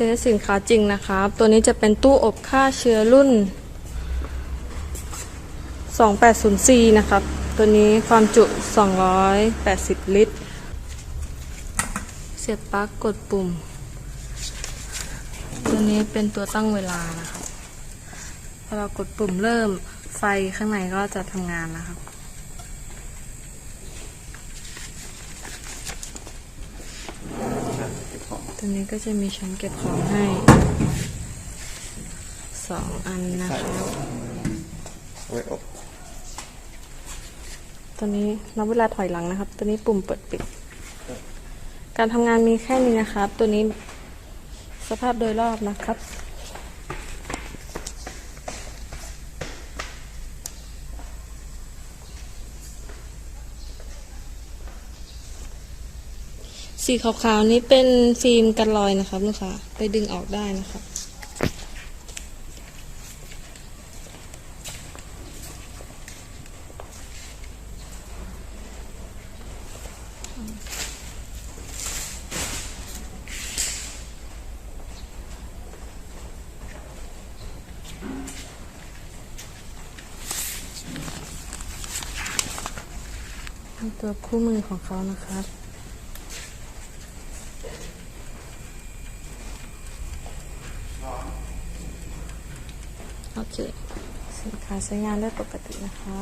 เทสสินค้าจริงนะครับ ตัวนี้จะเป็นตู้อบฆ่าเชื้อรุ่น 2804 นะครับ ตัวนี้ความจุ 280 ลิตร เสียบปลั๊กกดปุ่ม ตัวนี้เป็นตัวตั้งเวลานะครับพอเรากดปุ่มเริ่มไฟข้างในก็จะทำงานนะครับ ตัวนี้ก็จะมีชั้นเก็บของให้สองอันนะครับเอาไว้อบตัวนี้นับเวลาถอยหลังนะครับ ตัวนี้ปุ่มเปิดปิด การทำงานมีแค่นี้นะครับ ตัวนี้สภาพโดยรอบนะครับ สีขาวๆนี้เป็นฟิล์มกันรอยนะครับลูกค้าไปดึงออกได้นะครับตัวคู่มือของเขานะครับ โอเคสินค้าใช้งานได้ปกตินะคะ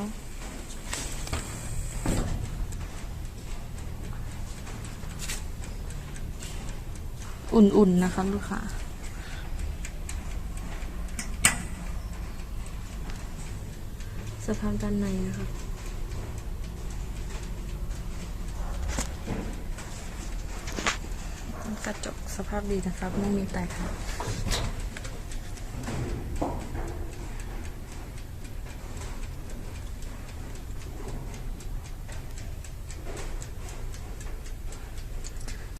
อุ่นๆ นะคะลูกค้าสภาพด้านในนะคะ กระจกสภาพดีนะครับ ไม่มีแตกค่ะ